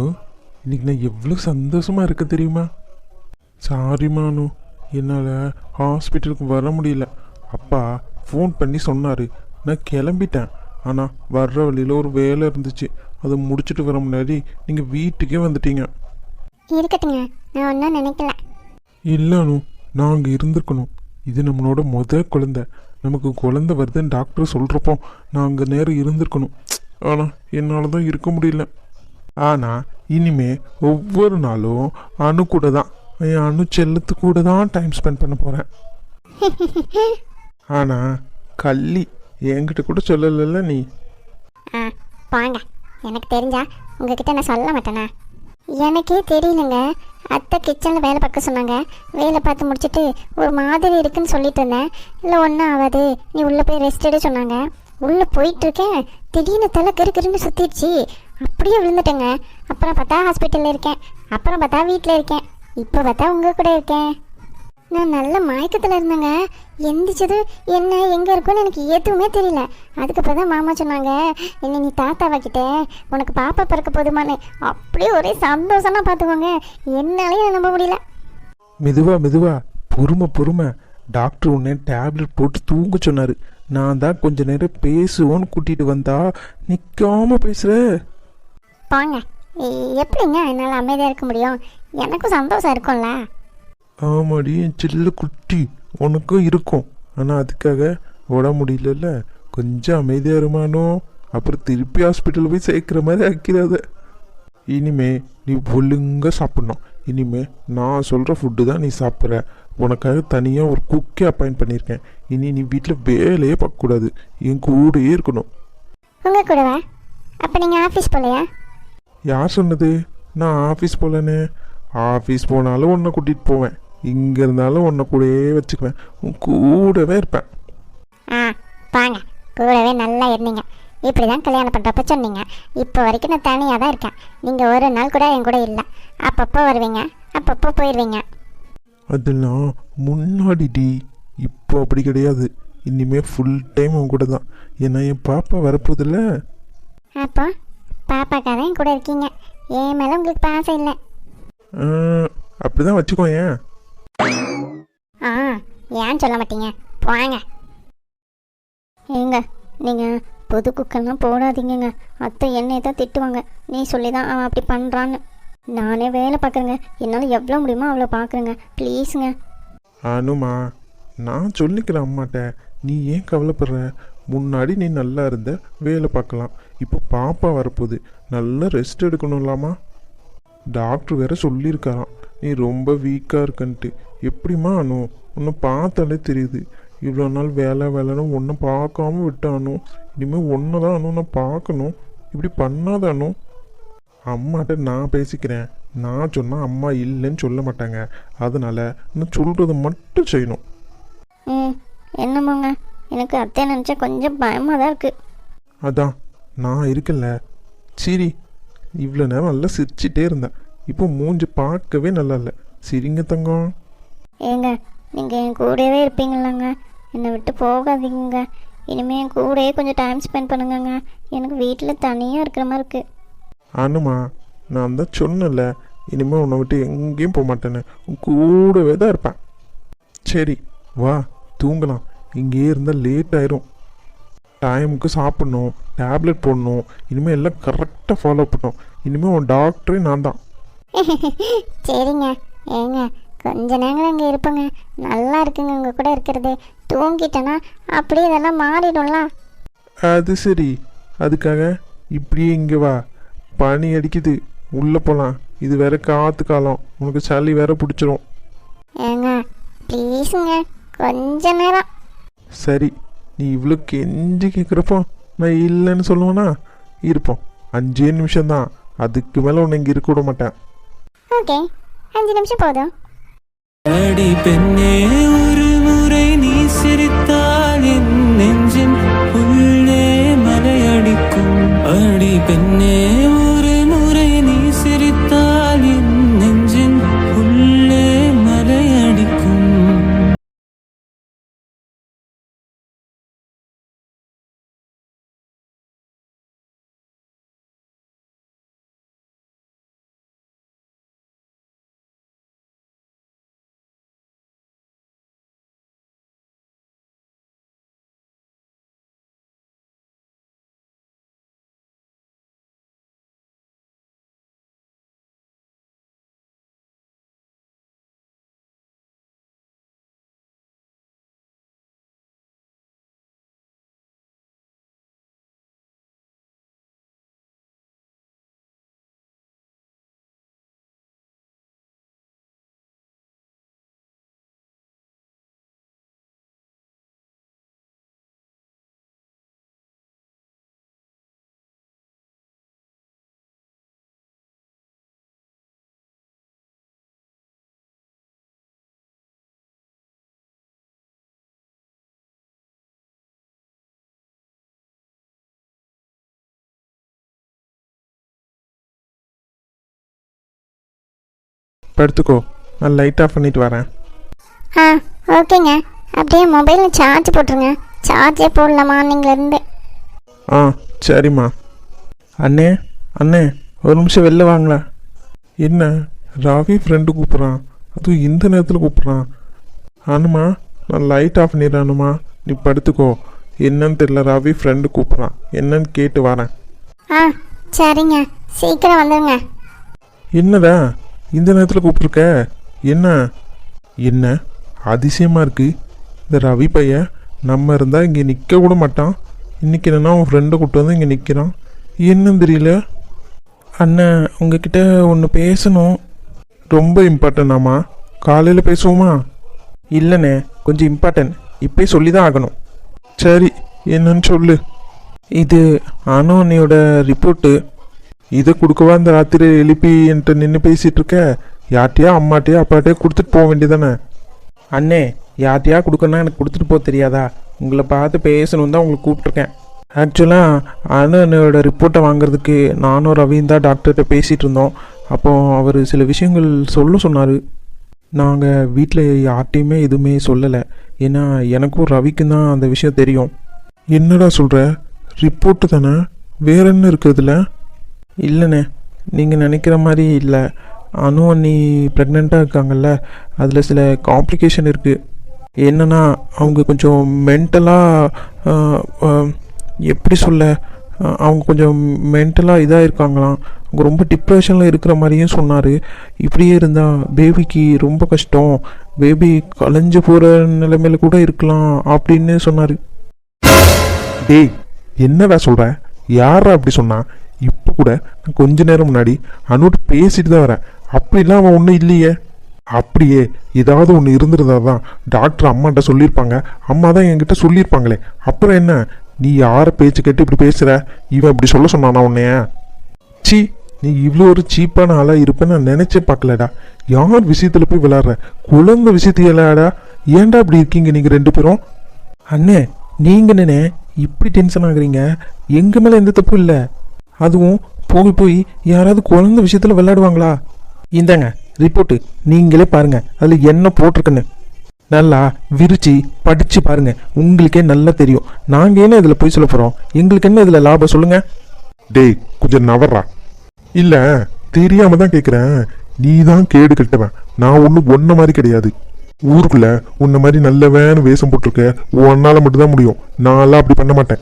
ஓ இன்னைக்கு நான் எவ்வளோ சந்தோஷமா இருக்க தெரியுமா? சாரி மானு என்னால் ஹாஸ்பிட்டலுக்கு வர முடியல. அப்பா ஃபோன் பண்ணி சொன்னார். நான் கிளம்பிட்டேன். ஆனால் வர்ற வழியில் ஒரு வேலை இருந்துச்சு. அதை முடிச்சுட்டு வர முன்னாடி நீங்கள் வீட்டுக்கே வந்துட்டீங்க. இருக்கட்டுங்க. நான் ஒன்றும் நினைக்கல. இல்லைனு அங்கே இருந்திருக்கணும். இது நம்மளோட முத குழந்தை. நமக்கு குழந்தை வருதுன்னு டாக்டர் சொல்கிறப்போ அங்கே நேரம் இருந்திருக்கணும். ஆனால் என்னால் தான் இருக்க முடியல. ஆனால் இனிமே ஒவ்வொரு நாளும் அணு கூட தான் என் அணு செல்லத்து கூட தான் டைம் ஸ்பெண்ட் பண்ண போகிறேன் ஆனால் கள்ளி என்கிட்ட கூட சொல்லலைல்ல நீ. ஆ வாங்க. எனக்கு தெரிஞ்சா உங்ககிட்ட நான் சொல்ல மாட்டேனா? எனக்கே தெரியலங்க. அத்தை கிச்சனில் வேலை பார்க்க சொன்னாங்க. வேலை பார்த்து முடிச்சிட்டு ஒரு மாதிரி இருக்குன்னு சொல்லிட்டு இருந்தேன். இல்லை ஒன்றும் ஆகாது. நீ உள்ளே போய் ரெஸ்ட் எடு சொன்னாங்க. உள்ளே போயிட்டு இருக்கேன் திடீர்னு தலை கரு கருன்னு சுற்றிடுச்சு அப்படியே விழுந்துட்டேங்க. அப்புறம் பார்த்தா ஹாஸ்பிட்டலில் இருக்கேன். அப்புறம் பார்த்தா வீட்டில் இருக்கேன். இப்போ பார்த்தா உங்கள் கூட இருக்கேன். நான் நல்ல மயக்கத்தில் இருந்தேங்க. எந்திரிச்சது என்ன எங்கே இருக்குன்னு எனக்கு எதுவுமே தெரியல. அதுக்கப்புறம் தான் மாமா சொன்னாங்க என்ன நீ தாத்தாவாக்கிட்ட உனக்கு பாப்பா பிறக்க போதுமான்னு. அப்படியே ஒரே சந்தோஷமா பார்த்துக்கோங்க. என்னாலேயே நம்ப முடியல. மெதுவா மெதுவா. பொறுமை பொறுமை. டாக்டர் உன்னே டேப்லெட் போட்டு தூங்க சொன்னார். நான் தான் கொஞ்ச நேரம் பேசுவோன்னு கூட்டிகிட்டு வந்தா நிற்காம பேசுகிற போங்க எப்படிங்க என்னால் அமைதியாக இருக்க முடியும்? எனக்கும் சந்தோஷம் இருக்கும்ல? ஆமாடி என் சில்ல குட்டி உனக்கும் இருக்கும். ஆனால் அதுக்காக ஓட முடியலல்ல. கொஞ்சம் அமைதியாக இருமானோ அப்புறம் திருப்பி ஹாஸ்பிட்டல் போய் சேர்க்குற மாதிரி ஆக்கிறாத இனிமே நீ ஒழுங்கா சாப்பிட்ணும். இனிமே நான் சொல்கிற ஃபுட்டு தான் நீ சாப்பிட்ற. உனக்காக தனியாக ஒரு குக்கே அப்பாயிண்ட் பண்ணியிருக்கேன். இனி நீ வீட்டில் வேலையே பார்க்கக்கூடாது என் கூடயே இருக்கணும். உங்கள் கூடவா? அப்போ நீங்கள் ஆஃபீஸ் போகலையா யார் சொன்னது? நான் ஆஃபீஸ் போகலன்னு ஆஃபீஸ் போனாலும் உன்னை கூட்டிகிட்டு போவேன். இங்கே இருந்தாலும் உன்னை கூடயே வச்சுக்குவேன். உன் கூடவே இருப்பேன். ஆ வாங்க. கூடவே நல்லா இருந்தீங்க. இப்படி தான் கல்யாணம் பண்ணுறப்ப சொன்னீங்க. இப்போ வரைக்கும் நான் தனியாக தான் இருக்கேன். நீங்கள் ஒரு நாள் கூட என் கூட இல்லை. அப்பப்போ வருவீங்க. அப்பப்போ போயிடுவீங்க அதெல்லாம் முன்னாடி டி இப்போ அப்படி கிடையாது. இனிமே ஃபுல் டைம் உன் கூட தான். ஏன்னா என் பாப்பா வரப்போதில்ல அப்போ பாப்பாக்காக தான் கூட இருக்கீங்க. என் மேலே உங்களுக்கு பாசம் இல்லை. அப்படி தான் வச்சுக்கோ ஏன்? ஆ ஏன் சொல்ல மாட்டீங்க? போங்க ஏங்க நீங்கள் புது குக்கெல்லாம் போடாதீங்கங்க. அத்தை என்னை தான் திட்டுவாங்க. நீ சொல்லி தான் அவன் அப்படி பண்ணுறான்னு நானே வேலை பார்க்குறேங்க. என்னால் எவ்வளோ முடியுமோ அவ்வளோ பார்க்குறேங்க. ப்ளீஸுங்க அனுமா நான் சொல்லிக்கிறேன் அம்மாட்ட. நீ ஏன் கவலைப்படுற? முன்னாடி நீ நல்லா இருந்த வேலை பார்க்கலாம். இப்போ பாப்பா வரப்போகுது. நல்லா ரெஸ்ட் எடுக்கணும்லாமா டாக்டர் வேற சொல்லியிருக்காராம். நீ ரொம்ப வீக்காக இருக்கன்ட்டு. எப்படிம்மா அனு? உன்னை பார்த்தாலே தெரியுது. இவ்வளோ நாள் வேலை வேலைன்னு ஒன்றை பார்க்காம விட்டானோ இனிமேல் ஒன்று தான் அனு நான் பார்க்கணும். இப்படி பண்ணாதானோ அனு. அம்மாட்ட நான் பேசிக்கிறேன். நான் சொன்னால் அம்மா இல்லைன்னு சொல்ல மாட்டாங்க. அதனால் நான் சொல்கிறத மட்டும் செய்யணும். ம் என்னமோங்க எனக்கு அத்தை நினச்சா கொஞ்சம் பயமாக தான் இருக்குது அதான் நான் இருக்கல சரி இவ்வளோ நேரம் நல்லா சிரிச்சிட்டே இருந்தேன். இப்போ மூஞ்சி பார்க்கவே நல்லா இல்லை. சிரிங்க தங்கம். ஏங்க நீங்கள் என் கூடவே இருப்பீங்களாங்க? என்னை விட்டு போகாதீங்க இனிமேல் என் கூடயே கொஞ்சம் டைம் ஸ்பெண்ட் பண்ணுங்கங்க. எனக்கு வீட்டில் தனியாக இருக்கிற மாதிரி இருக்குது அனுமா நான் தான் சொன்னல இனிமேல் உன்னை விட்டு எங்கேயும் போக மாட்டேன்னு. கூடவே தான் இருப்பேன். சரி வா தூங்கலாம். இங்கேயே இருந்தால் லேட் ஆயிரும். டைமுக்கு சாப்பிட்ணும் டேப்லெட் போடணும். இனிமேல் எல்லாம் கரெக்டாக ஃபாலோ பண்ணணும். இனிமேல் உன் டாக்டரே நான் தான். சரிங்க. ஏங்க கொஞ்ச நேரம் அங்கே இருப்பேங்க. நல்லா இருக்குங்க உங்கள் கூட இருக்கிறது. தூங்கிட்டேன்னா அப்படியே இதெல்லாம் மாறிடும்ல. அது சரி. அதுக்காக இப்படியே இங்கே வா. பனி அடிக்குது. உள்ளே போகலாம் இது வேற காற்று காலம். உனக்கு சளி வேற பிடிச்சிரும். ஏங்க ப்ளீஸுங்க கொஞ்ச நேரம். சரி நீ இவ்வளோ கெஞ்சி கேட்குறப்போ நான் இல்லைன்னு சொல்லுவேனா? இருப்போம். அஞ்சே நிமிஷம்தான். அதுக்கு மேலே உன்னை இங்கே இருக்க விட மாட்டேன். ஓகே. அஞ்சு நிமிஷம் போதும். அடி பெண்ணே ஒரு முறை நீ சிரித்தால் படுத்துக்கோ. நான் லைட் ஆஃப் பண்ணிட்டு வரேன். ஆ ஓகேங்க. அப்படியே மொபைலில் சார்ஜ் போட்டுருங்க. சார்ஜே போடல மார்னிங்லேருந்து. ஆ சரிம்மா. அண்ணே அண்ணே ஒரு நிமிஷம் வெளில வாங்களா என்ன? ரவி ஃப்ரெண்டு கூப்பிட்றான். அதுவும் இந்த நேரத்தில் கூப்பிட்றான். அனுமா நான் லைட் ஆஃப் பண்ணிடுறானுமா நீ படுத்துக்கோ. என்னன்னு தெரியல ரவி ஃப்ரெண்டு கூப்பிட்றான். என்னன்னு கேட்டு வரேன். ஆ சரிங்க. சீக்கிரம் வந்துடுங்க என்னடா? இந்த நேரத்தில் கூப்பிட்ருக்க என்ன? என்ன? அதிசயமாக இருக்குது இந்த ரவி பையன் நம்ம இருந்தால் இங்கே நிற்க கூட மாட்டான். இன்னைக்கு என்னன்னா உன் ஃப்ரெண்டை கூப்பிட்டு வந்து இங்கே நிற்கிறான் என்னன்னு தெரியல. அண்ணன் உங்ககிட்ட ஒன்று பேசணும். ரொம்ப இம்பார்ட்டன்டாமா காலையில் பேசுவோமா? இல்லைண்ணே கொஞ்சம் இம்பார்ட்டன்ட் இப்போயே சொல்லி தான் ஆகணும். சரி என்னன்னு சொல்லு. இது அனு ரிப்போர்ட்டு இதை கொடுக்கவா இந்த ராத்திரி எழுப்பி என்கிட்ட நின்று பேசிட்டு இருக்க? யார்ட்டையா அம்மாட்டையா அப்பாட்டையா கொடுத்துட்டு போக வேண்டியதானே? அண்ணே யார்ட்டையா கொடுக்கணும்னா எனக்கு கொடுத்துட்டு போக தெரியாதா? உங்களை பார்த்து பேசணும் தான் உங்களுக்கு கூப்பிட்ருக்கேன் ஆக்சுவலாக அண்ணனோட ரிப்போர்ட்டை வாங்குறதுக்கு நானும் ரவியும் தான் டாக்டர்கிட்ட பேசிகிட்டு இருந்தோம். அப்போ அவர் சில விஷயங்கள் சொல்ல சொன்னார். நாங்கள் வீட்டில் யார்ட்டையுமே எதுவுமே சொல்லலை. ஏன்னா எனக்கும் ரவிக்கும் தான் அந்த விஷயம் தெரியும். என்னடா சொல்கிற ரிப்போர்ட்டு தானே? வேற என்ன இருக்குதுல இல்லைண்ணே நீங்கள் நினைக்கிற மாதிரி இல்லை. அனு அண்ணி ப்ரெக்னெண்ட்டாக இருக்காங்கல்ல அதில் சில காம்ப்ளிகேஷன் இருக்குது என்னன்னா அவங்க கொஞ்சம் மென்டலாக எப்படி சொல்ல அவங்க கொஞ்சம் மென்டலாக இதாக இருக்காங்களாம் அவங்க ரொம்ப டிப்ரெஷனில் இருக்கிற மாதிரியும் சொன்னார். இப்படியே இருந்தால் பேபிக்கு ரொம்ப கஷ்டம். பேபி கலைஞ்சு போகிற நிலைமையில கூட இருக்கலாம் அப்படின்னு சொன்னார். டேய் என்னடா சொல்கிறேன் யாரா அப்படி சொன்னா? கூட நான் கொஞ்ச நேரம் முன்னாடி அனுட்டு பேசிட்டு தான் வரேன். அப்படிலாம் அவன் ஒன்றும் இல்லையே. அப்படியே ஏதாவது ஒன்று இருந்திருந்தா தான் டாக்டர் அம்மாட்ட சொல்லியிருப்பாங்க. அம்மா தான் என்கிட்ட சொல்லியிருப்பாங்களே. அப்புறம் என்ன? நீ யாரை பேச்சு கேட்டு இப்படி பேசுகிற இவன் இப்படி சொல்ல சொன்னானா உன்னைய? சி நீ இவ்வளோ ஒரு சீப்பான ஆளாக இருப்பேன்னு நான் நினச்சே பார்க்கலடா. யார் விஷயத்தில் போய் விளாட்ற குழந்தை விஷயத்தையலாடா ஏன்டா இப்படி இருக்கீங்க நீங்கள் ரெண்டு பேரும்? அண்ணே நீங்கள் நினை இப்படி டென்ஷன் ஆகுறீங்க? எங்கள் மேலே எந்த தப்பும் இல்லை. அதுவும் போய் போய் யாராவது குழந்தை விஷயத்துல விளையாடுவாங்களா? இந்தாங்க ரிப்போர்ட்டு நீங்களே பாருங்க அதுல என்ன போட்டிருக்குன்னு. நல்லா விரிச்சு படிச்சு பாருங்க. உங்களுக்கே நல்லா தெரியும். நாங்க என்ன இதுல போய் சொல்ல போறோம்? எங்களுக்கு என்ன இதுல லாபம் சொல்லுங்க. டேய் கொஞ்சம் நவர்றா. இல்ல தெரியாம தான் கேக்குறேன். நீ தான் கேடு கட்டவன். நான் ஒன்றும் ஒன்ன மாதிரி கிடையாது. ஊருக்குள்ள உன்ன மாதிரி நல்லவன்னு வேஷம் போட்டிருக்க உன்னால மட்டும்தான் முடியும். நான்லாம் அப்படி பண்ண மாட்டேன்.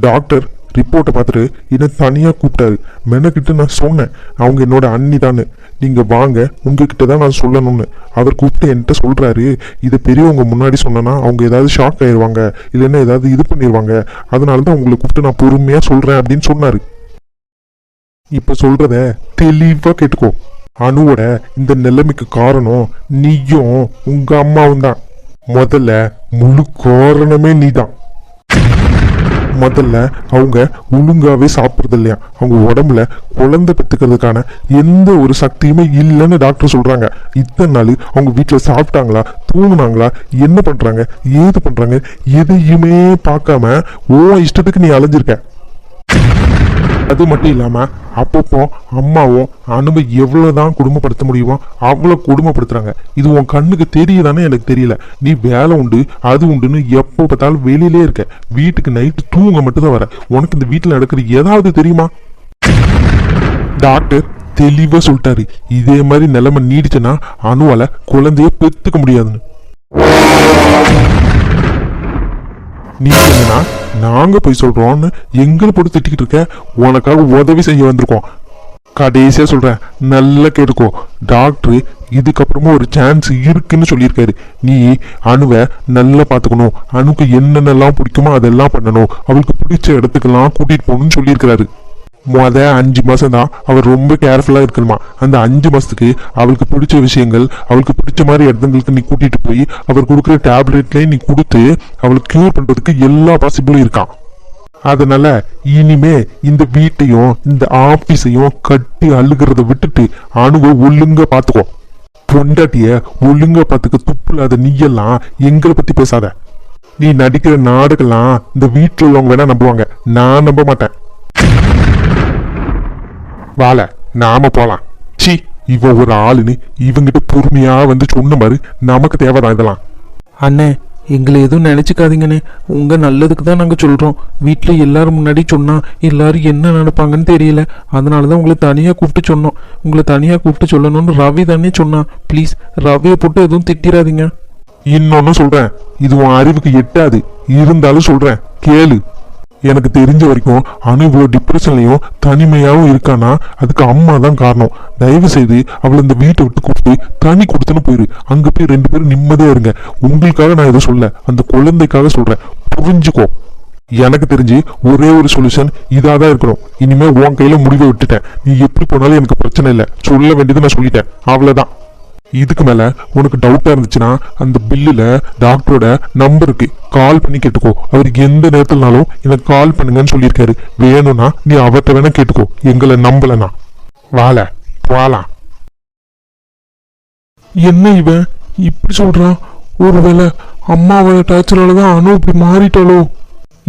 டாக்டர் ரிப்போர்ட்டை பார்த்துட்டு என்னை தனியாக கூப்பிட்டாரு. மெனக்கிட்ட நான் சொன்னேன் அவங்க என்னோட அண்ணி தானு நீங்கள் வாங்க உங்ககிட்ட தான் நான் சொல்லணும்னு. அவர் கூப்பிட்டு என்கிட்ட சொல்கிறாரு இதை பெரியவங்க முன்னாடி சொன்னேன்னா அவங்க ஏதாவது ஷாக் ஆயிடுவாங்க இல்லைன்னா ஏதாவது இது பண்ணிடுவாங்க அதனால தான் உங்களை கூப்பிட்டு நான் பொறுமையாக சொல்கிறேன் அப்படின்னு சொன்னார். இப்போ சொல்கிறத தெளிவாக கேட்டுக்கோ. அணுவோட இந்த நிலைமைக்கு காரணம் நீயும் உங்கள் அம்மாவும் தான். முதல்ல முழு காரணமே நீ தான் முதல்ல அவங்க ஒழுங்காவே சாப்பிட்றது இல்லையா அவங்க உடம்புல குழந்தை பெற்றுக்கிறதுக்கான எந்த ஒரு சக்தியுமே இல்லைன்னு டாக்டர் சொல்கிறாங்க இத்தனை நாள் அவங்க வீட்டில் சாப்பிட்டாங்களா? தூங்குனாங்களா? என்ன பண்ணுறாங்க ஏது பண்ணுறாங்க எதையுமே பார்க்காம ஓ இஷ்டத்துக்கு நீ அலைஞ்சிருக்க. அது மட்டும் இல்லாமல் அப்பப்போ அம்மாவும் அனுபவ எவ்வளவுதான் குடும்பப்படுத்த முடியுமோ அவ்வளோ குடும்பப்படுத்துகிறாங்க இது உன் கண்ணுக்கு தெரியுதானே எனக்கு தெரியல. நீ வேலை உண்டு அது உண்டுன்னு எப்போ பார்த்தாலும் வெளியிலே இருக்க. வீட்டுக்கு நைட்டு தூங்க மட்டும்தான் வர. உனக்கு இந்த வீட்டில் நடக்கிறது ஏதாவது தெரியுமா? டாக்டர் தெளிவாக சொல்லிட்டாரு. இதே மாதிரி நிலைமை நீடிச்சுன்னா அணுவால குழந்தைய பெத்துக்க முடியாதுன்னு. நீ என்னன்னா நாங்க போய் சொல்றோம்னு எங்களை போட்டு திட்டிக்கிட்டு இருக்க உனக்காக உதவி செய்ய வந்திருக்கோம். கடைசியா சொல்றேன் நல்லா கேட்டுக்கோ. டாக்டர் இதுக்கப்புறமா ஒரு சான்ஸ் இருக்குன்னு சொல்லியிருக்காரு. நீ அணுவை நல்லா பார்த்துக்கணும். அணுக்கு என்னென்னலாம் பிடிக்குமோ அதெல்லாம் பண்ணணும். அவளுக்கு பிடிச்ச இடத்துக்கெல்லாம் கூட்டிட்டு போகணும்னு சொல்லியிருக்கிறாரு. மொத அஞ்சு மாதம் தான் அவர் ரொம்ப கேர்ஃபுல்லா இருக்கணுமா. அந்த அஞ்சு மாசத்துக்கு அவளுக்கு பிடிச்ச விஷயங்கள் அவளுக்கு பிடிச்ச மாதிரி இடங்களுக்கு நீ கூட்டிட்டு போய் அவர் கொடுக்குற டேப்லெட்லேயும் நீ கொடுத்து அவளுக்கு க்யூர் பண்றதுக்கு எல்லா பாசிபிளும் இருக்கான். அதனால இனிமே இந்த வீட்டையும் இந்த ஆபீஸையும் கட்டி அழுகிறத விட்டுட்டு அணுவை ஒழுங்கா பார்த்துக்கோ பொண்டாட்டிய ஒழுங்கா பார்த்துக்க துப்பு இல்லாத நீயெல்லாம் எங்களை பத்தி பேசாத. நீ நடிக்கிற நாடுகள்லாம் இந்த வீட்டுல உள்ளவங்க வேணா நம்புவாங்க. நான் நம்ப மாட்டேன். வாழ நாம போலாம். சி இவ ஒரு ஆளுன்னு இவங்கிட்ட பொறுமையா வந்து சொன்ன மாதிரி நமக்கு தேவைதான் இதெல்லாம். அண்ணே எங்களை எதுவும் நினச்சிக்காதீங்கண்ணே. உங்கள் நல்லதுக்கு தான் நாங்கள் சொல்கிறோம் வீட்டில் எல்லாரும் முன்னாடி சொன்னால் எல்லாரும் என்ன நினைப்பாங்கன்னு தெரியல. அதனால தான் உங்களை தனியாக கூப்பிட்டு சொன்னோம். உங்களை தனியாக கூப்பிட்டு சொல்லணும்னு ரவி தானே சொன்னான் ப்ளீஸ் ரவியை போட்டு எதுவும் திட்டிடாதீங்க இன்னொன்னு சொல்றேன். இது உன் அறிவுக்கு எட்டாது. இருந்தாலும் சொல்றேன். கேளு. எனக்கு தெரிஞ்ச வரைக்கும் அணு இவ்வளோ டிப்ரெஷன்லையும் தனிமையாகவும் இருக்கானா? அதுக்கு அம்மா தான் காரணம். தயவு செய்து அவளை இந்த வீட்டை விட்டு கூப்பிட்டு தனி கொடுத்துன்னு போயிரு. அங்கே போய் ரெண்டு பேரும் நிம்மதியாக இருங்க. உங்களுக்காக நான் இதை சொல்ல அந்த குழந்தைக்காக சொல்கிறேன் புரிஞ்சுக்கோ. எனக்கு தெரிஞ்சு ஒரே ஒரு சொல்யூஷன் இதாக தான் இருக்கணும். இனிமேல் உன் கையில் முடிவை விட்டுட்டேன். நீ எப்படி போனாலும் எனக்கு பிரச்சனை இல்லை. சொல்ல வேண்டியது நான் சொல்லிட்டேன். அவ்வளோதான் இதுக்கு மேல உனக்கு டவுட்டா இருந்துச்சுன்னா அந்த பில்லுல டாக்டரோட நம்பருக்கு கால் பண்ணி கேட்டுக்கோ. அவருக்கு எந்த நேரத்துலனாலும் எனக்கு கால் பண்ணுங்கன்னு சொல்லியிருக்காரு. வேணும்னா நீ அவர்கிட்ட வேணா கேட்டுக்கோ. எங்களை நம்பலனா வாழ. போலாம் என்ன இவன்? இப்படி சொல்றான். ஒருவேளை அம்மாவோட டார்ச்சரால தான் அனு இப்படி மாறிட்டாளோ?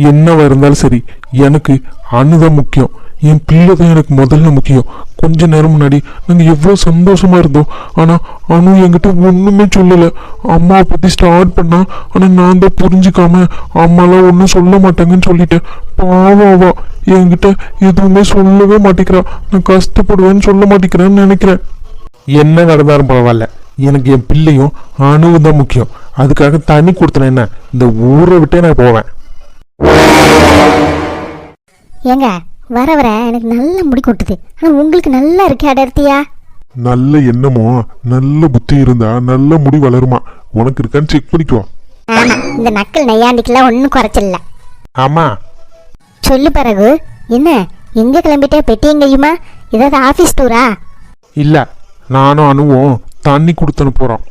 என்னவா இருந்தாலும் சரி எனக்கு அணுதான் முக்கியம். என் பிள்ளை தான் எனக்கு முதல்ல முக்கியம். கொஞ்ச நேரம் முன்னாடி நாங்கள் எவ்வளோ சந்தோஷமா இருந்தோம். ஆனால் அனு என்கிட்ட ஒன்றுமே சொல்லலை. அம்மாவை பற்றி ஸ்டார்ட் பண்ணா ஆனால் நான் தான் புரிஞ்சுக்காம அம்மாலாம் ஒன்றும் சொல்ல மாட்டாங்கன்னு சொல்லிட்டேன். பாவம் அவ. என்கிட்ட எதுவுமே சொல்லவே மாட்டேங்கிறா. நான் கஷ்டப்படுவேன்னு சொல்ல மாட்டேங்கிறேன்னு நினைக்கிறேன். என்ன நடந்தாலும் பரவாயில்ல. எனக்கு என் பிள்ளையும் அணுவும் தான் முக்கியம். அதுக்காக தனி கொடுத்தன என்ன? இந்த ஊரை விட்டே நான் போவேன். ஏங்க வர வர எனக்கு நல்ல முடி கொட்டுது. ஆனால் உங்களுக்கு நல்லா இருக்கு அடர்த்தியா? நல்ல எண்ணமோ நல்ல புத்தி இருந்தா நல்ல முடி வளருமா? உனக்கு இருக்கான்னு செக் பண்ணிக்கோ. ஆமாம் இந்த நக்கல் நையாண்டிக்கெல்லாம் ஒன்றும் குறைச்சல ஆமா. சொல்லு பிறகு என்ன? எங்கே கிளம்பிட்டே? பெட்டி எங்கேயுமா ஏதாவது ஆஃபீஸ் டூரா இல்ல நானும் அணுவும் தண்ணி கொடுத்தனு போறோம்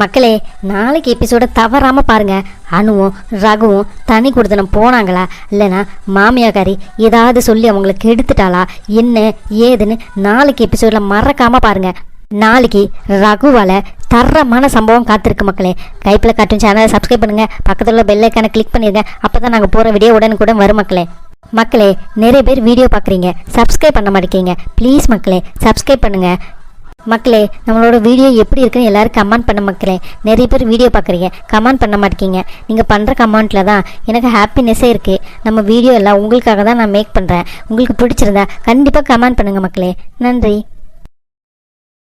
மக்களே நாளைக்கு எபிசோடை தவறாமல் பாருங்கள் அணுவும் ரகுவும் தனி கொடுத்தனம் போனாங்களா? இல்லைனா மாமியாக்காரி ஏதாவது சொல்லி அவங்கள கெடுத்துட்டாளா? என்ன ஏதுன்னு நாளைக்கு எபிசோடில் மறக்காமல் பாருங்கள் நாளைக்கு ரகுவால் தரமான சம்பவம் காத்திருக்கு மக்களே. கைப்பில் காட்டும் சேனலை சப்ஸ்கிரைப் பண்ணுங்க. பக்கத்தில் உள்ள பெல் ஐக்கானை கிளிக் அப்போ தான் நாங்கள் போகிற வீடியோ உடனுக்குடன் வரும் மக்களே. மக்களே நிறைய பேர் வீடியோ பார்க்குறீங்க சப்ஸ்கிரைப் பண்ண மாட்டேங்க ப்ளீஸ் மக்களே சப்ஸ்கிரைப் பண்ணுங்கள் மக்களே நம்மளோட வீடியோ எப்படி இருக்குன்னு எல்லாரும் கமெண்ட் பண்ண மக்களே. நிறைய பேர் வீடியோ பார்க்குறீங்க. கமெண்ட் பண்ண மாட்டேங்க. நீங்கள் பண்ணுற கமெண்ட்டில் தான் எனக்கு ஹாப்பினஸ்ஸே இருக்குது நம்ம வீடியோ எல்லாம் உங்களுக்காக தான் நான் மேக் பண்ணுறேன் உங்களுக்கு பிடிச்சிருந்தா கண்டிப்பாக கமெண்ட் பண்ணுங்கள் மக்களே. நன்றி.